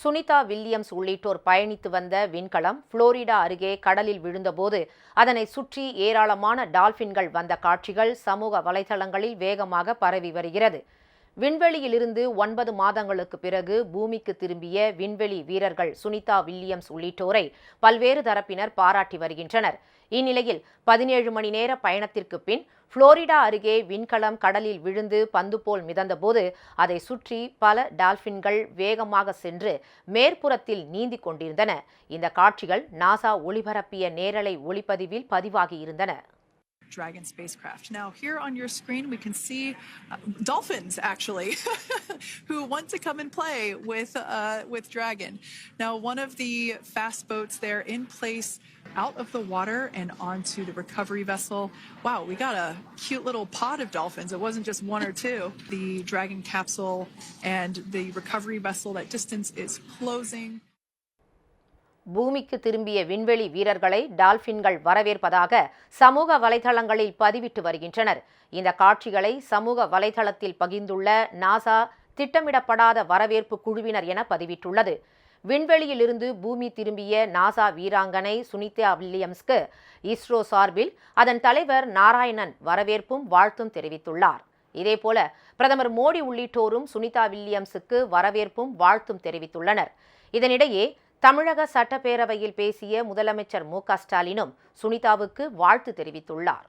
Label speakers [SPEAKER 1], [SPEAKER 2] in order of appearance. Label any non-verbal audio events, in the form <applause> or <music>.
[SPEAKER 1] Sunita Williams உள்ளிட்டோர் பயணித்து வந்த விண்கலம் புளோரிடா அருகே கடலில் விழுந்தபோது அதனை சுற்றி ஏராளமான டால்பின்கள் வந்த காட்சிகள் சமூக வலைதளங்களில் வேகமாக பரவி வருகிறது. விண்வெளியிலிருந்து ஒன்பது மாதங்களுக்கு பிறகு பூமிக்கு திரும்பிய விண்வெளி வீரர்கள் சுனிதா வில்லியம்ஸ் உள்ளிட்டோரை பல்வேறு தரப்பினர் பாராட்டி வருகின்றனர். இந்நிலையில் பதினேழு மணி நேர பயணத்திற்கு பின் புளோரிடா அருகே விண்கலம் கடலில் விழுந்து பந்து போல் மிதந்தபோது அதை சுற்றி பல டால்பின்கள் வேகமாக சென்று மேற்புறத்தில் நீந்திக் கொண்டிருந்தன. இந்த காட்சிகள் நாசா ஒளிபரப்பிய நேரலை ஒளிப்பதிவில் பதிவாகியிருந்தன.
[SPEAKER 2] Dragon spacecraft. Now, here on your screen, we can see uh, dolphins actually <laughs> who want to come and play with uh, with Dragon. Now, one of the fast boats there in place out of the water and onto the recovery vessel. Wow, we got a cute little pod of dolphins. It wasn't just one or two. The Dragon capsule and the recovery vessel, that distance is closing.
[SPEAKER 1] பூமிக்கு திரும்பிய விண்வெளி வீரர்களை டால்பின்கள் வரவேற்பதாக சமூக வலைதளங்களில் பதிவிட்டு வருகின்றனர். இந்த காட்சிகளை சமூக வலைதளத்தில் பகிர்ந்துள்ள நாசா திட்டமிடப்படாத வரவேற்பு குழுவினர் என பதிவிட்டுள்ளது. விண்வெளியிலிருந்து பூமி திரும்பிய நாசா வீராங்கனை சுனிதா வில்லியம்ஸ்க்கு இஸ்ரோ சார்பில் அதன் தலைவர் நாராயணன் வரவேற்பும் வாழ்த்தும் தெரிவித்துள்ளார். இதேபோல பிரதமர் மோடி உள்ளிட்டோரும் சுனிதா வில்லியம்ஸுக்கு வரவேற்பும் வாழ்த்தும் தெரிவித்துள்ளனர். இதனிடையே தமிழக சட்டப்பேரவையில் பேசிய முதலமைச்சர் மு ஸ்டாலினும் சுனிதாவுக்கு வாழ்த்து தெரிவித்துள்ளார்.